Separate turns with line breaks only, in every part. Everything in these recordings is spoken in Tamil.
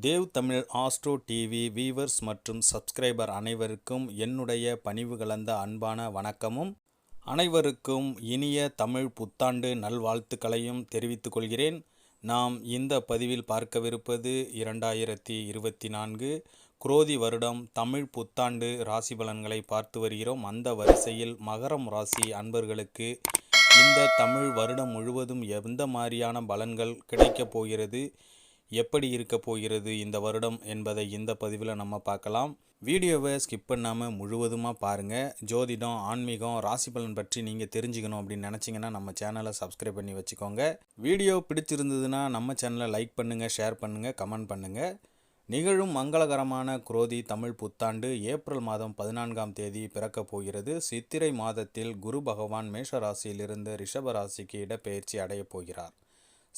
Dev Tamil Astro TV viewers மற்றும் சப்ஸ்கிரைபர் அனைவருக்கும் என்னுடைய பணிவு கலந்த அன்பான வணக்கமும். அனைவருக்கும் இனிய தமிழ் புத்தாண்டு நல்வாழ்த்துக்களையும் தெரிவித்துக் கொள்கிறேன். நாம் இந்த பதிவில் பார்க்கவிருப்பது இரண்டாயிரத்தி இருபத்தி நான்கு குரோதி வருடம் தமிழ் புத்தாண்டு ராசி பலன்களை பார்த்து வருகிறோம். அந்த வரிசையில் மகரம் ராசி அன்பர்களுக்கு இந்த தமிழ் வருடம் முழுவதும் எந்த மாதிரியான பலன்கள் கிடைக்கப் போகிறது? எப்படி இருக்க போகிறது இந்த வருடம் என்பதை இந்த பதிவில் நம்ம பார்க்கலாம். வீடியோவை ஸ்கிப் பண்ணாமல் முழுவதுமாக பாருங்கள் ஜோதிடம் ஆன்மீகம் ராசி பலன் பற்றி நீங்கள் தெரிஞ்சுக்கணும் அப்படின்னு நினச்சிங்கன்னா நம்ம சேனலை சப்ஸ்கிரைப் பண்ணி வச்சுக்கோங்க. வீடியோ பிடிச்சிருந்ததுன்னா நம்ம சேனலை லைக் பண்ணுங்கள் ஷேர் பண்ணுங்கள் கமெண்ட் பண்ணுங்கள் நிகழும் மங்களகரமான குரோதி தமிழ் புத்தாண்டு ஏப்ரல் மாதம் பதினான்காம் தேதி பிறக்கப் போகிறது. சித்திரை மாதத்தில் குரு பகவான் மேஷ ராசியிலிருந்து ரிஷப ராசிக்கு இடப்பெயர்ச்சி அடையப் போகிறார்.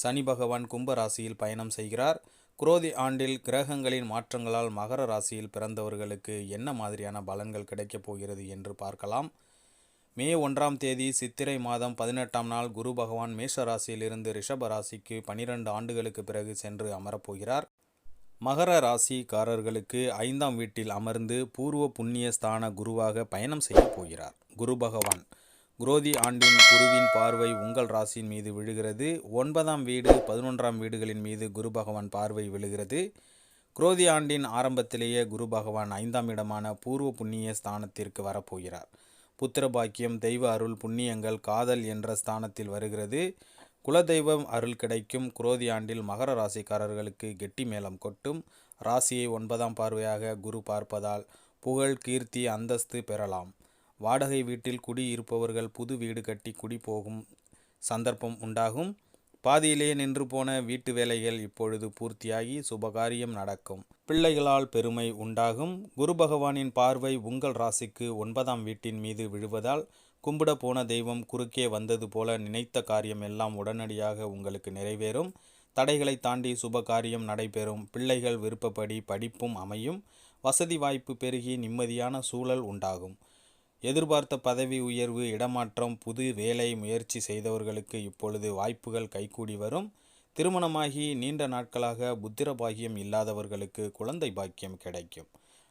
சனி பகவான் கும்பராசியில் பயணம் செய்கிறார். குரோதி ஆண்டில் கிரகங்களின் மாற்றங்களால் மகர ராசியில் பிறந்தவர்களுக்கு என்ன மாதிரியான பலன்கள் கிடைக்கப் போகிறது என்று பார்க்கலாம். மே ஒன்றாம் தேதி சித்திரை மாதம் பதினெட்டாம் நாள் குரு பகவான் மேஷ ராசியிலிருந்து ரிஷப ராசிக்கு பனிரெண்டு ஆண்டுகளுக்கு பிறகு சென்று அமரப்போகிறார் மகர ராசிக்காரர்களுக்கு ஐந்தாம் வீட்டில் அமர்ந்து பூர்வ புண்ணிய ஸ்தான குருவாக பயணம் செய்ய போகிறார். குரு பகவான் குரோதி ஆண்டின் குருவின் பார்வை உங்கள் ராசியின் மீது விழுகிறது. ஒன்பதாம் வீடு பதினொன்றாம் வீடுகளின் மீது குரு பகவான் பார்வை விழுகிறது. குரோதி ஆண்டின் ஆரம்பத்திலேயே குரு பகவான் ஐந்தாம் இடமான பூர்வ புண்ணிய ஸ்தானத்திற்கு வரப்போகிறார். புத்திர பாக்கியம் தெய்வ அருள் புண்ணியங்கள் காதல் என்ற ஸ்தானத்தில் வருகிறது. குலதெய்வம் அருள் கிடைக்கும். குரோதி ஆண்டில் மகர ராசிக்காரர்களுக்கு கெட்டி மேளம் கொட்டும். ராசியை ஒன்பதாம் பார்வையாக குரு பார்ப்பதால் புகழ் கீர்த்தி அந்தஸ்து பெறலாம். வாடகை வீட்டில் குடி இருப்பவர்கள் புது வீடு கட்டி குடி போகும் சந்தர்ப்பம் உண்டாகும். பாதியிலே நின்று போன வீட்டு வேலைகள் இப்பொழுது பூர்த்தியாகி சுபகாரியம் நடக்கும். பிள்ளைகளால் பெருமை உண்டாகும். குரு பகவானின் பார்வை உங்கள் ராசிக்கு ஒன்பதாம் வீட்டின் மீது விழுவதால் கும்பிட போன தெய்வம் குறுக்கே வந்தது போல நினைத்த காரியம் எல்லாம் உடனடியாக உங்களுக்கு நிறைவேறும். தடைகளை தாண்டி சுப காரியம் நடைபெறும். பிள்ளைகள் விருப்பப்படி படிப்பும் அமையும். வசதி வாய்ப்பு பெருகி நிம்மதியான சூழல் உண்டாகும். எதிர்பார்த்த பதவி உயர்வு இடமாற்றம் புது வேலை முயற்சி செய்தவர்களுக்கு இப்பொழுது வாய்ப்புகள் கைகூடி வரும். திருமணமாகி நீண்ட நாட்களாக புத்திர பாக்கியம் இல்லாதவர்களுக்கு குழந்தை பாக்கியம் கிடைக்கும்.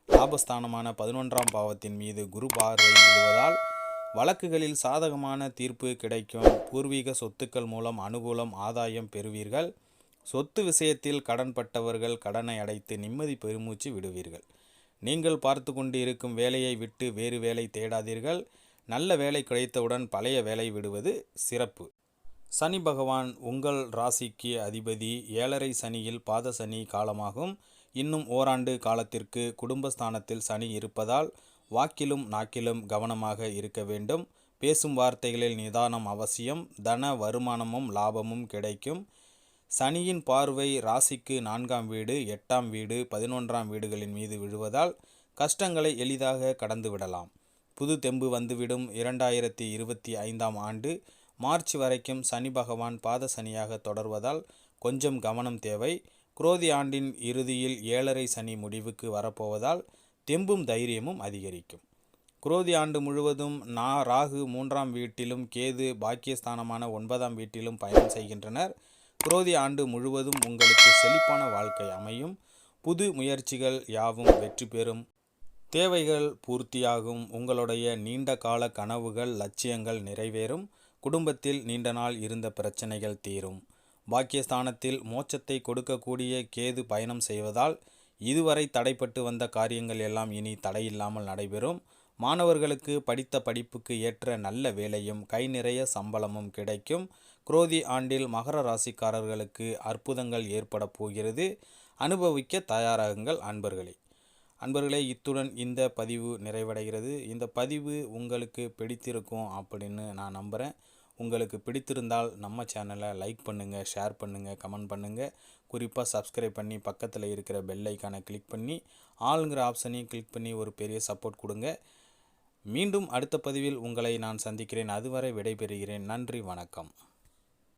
லாபஸ்தானமான பதினொன்றாம் பாவத்தின் மீது குரு பார்வை விழுவதால் வழக்குகளில் சாதகமான தீர்ப்பு கிடைக்கும். பூர்வீக சொத்துக்கள் மூலம் அனுகூலம் ஆதாயம் பெறுவீர்கள். சொத்து விஷயத்தில் கடன்பட்டவர்கள் கடனை அடைத்து நிம்மதி பெருமூச்சு விடுவீர்கள். நீங்கள் பார்த்து கொண்டு இருக்கும் வேலையை விட்டு வேறு வேலை தேடாதீர்கள். நல்ல வேலை கிடைத்தவுடன் பழைய வேலை விடுவது சிறப்பு. சனி பகவான் உங்கள் ராசிக்கு அதிபதி. ஏழரை சனியில் பாத சனி காலமாகும். இன்னும் ஓராண்டு காலத்திற்கு குடும்பஸ்தானத்தில் சனி இருப்பதால் வாக்கிலும் நாக்கிலும் கவனமாக இருக்க வேண்டும். பேசும் வார்த்தைகளில் நிதானம் அவசியம். தன வருமானமும் லாபமும் கிடைக்கும். சனியின் பார்வை ராசிக்கு நான்காம் வீடு எட்டாம் வீடு பதினொன்றாம் வீடுகளின் மீது விழுவதால் கஷ்டங்களை எளிதாக கடந்து விடலாம். புது தெம்பு வந்துவிடும். இரண்டாயிரத்தி இருபத்தி ஐந்தாம் ஆண்டு மார்ச் வரைக்கும் சனி பகவான் பாத சனியாக தொடர்வதால் கொஞ்சம் கவனம் தேவை. குரோதி ஆண்டின் இறுதியில் ஏழரை சனி முடிவுக்கு வரப்போவதால் தெம்பும் தைரியமும் அதிகரிக்கும். குரோதி ஆண்டு முழுவதும் நா ராகு மூன்றாம் வீட்டிலும் கேது பாக்கியஸ்தானமான ஒன்பதாம் வீட்டிலும் பயணம் செய்கின்றனர். குரோதி ஆண்டு முழுவதும் உங்களுக்கு செழிப்பான வாழ்க்கை அமையும். புது முயற்சிகள் யாவும் வெற்றி பெறும். தேவைகள் பூர்த்தியாகும். உங்களுடைய நீண்ட கால கனவுகள் லட்சியங்கள் நிறைவேறும். குடும்பத்தில் நீண்ட நாள் இருந்த பிரச்சனைகள் தீரும். பாக்கியஸ்தானத்தில் மோட்சத்தை கொடுக்கக்கூடிய கேது பயணம் செய்வதால் இதுவரை தடைப்பட்டு வந்த காரியங்கள் எல்லாம் இனி தடையில்லாமல் நடைபெறும். மாணவர்களுக்கு படித்த படிப்புக்கு ஏற்ற நல்ல வேலையும் கை நிறைய சம்பளமும் கிடைக்கும். குரோதி ஆண்டில் மகர ராசிக்காரர்களுக்கு அற்புதங்கள் ஏற்பட போகிறது. அனுபவிக்க தயாராகுங்கள் அன்பர்களே. அன்பர்களே இத்துடன் இந்த பதிவு நிறைவடைகிறது. இந்த பதிவு உங்களுக்கு பிடித்திருக்கும் அப்படின்னு நான் நம்புகிறேன் உங்களுக்கு பிடித்திருந்தால் நம்ம சேனலை லைக் பண்ணுங்கள் ஷேர் பண்ணுங்கள் கமெண்ட் பண்ணுங்கள் குறிப்பாக சப்ஸ்கிரைப் பண்ணி பக்கத்தில் இருக்கிற பெல் ஐக்கானை கிளிக் பண்ணி ஆளுங்கிற ஆப்ஷனையும் கிளிக் பண்ணி ஒரு பெரிய சப்போர்ட் கொடுங்க. மீண்டும் அடுத்த பதிவில் உங்களை நான் சந்திக்கிறேன். அதுவரை விடைபெறுகிறேன். நன்றி வணக்கம்.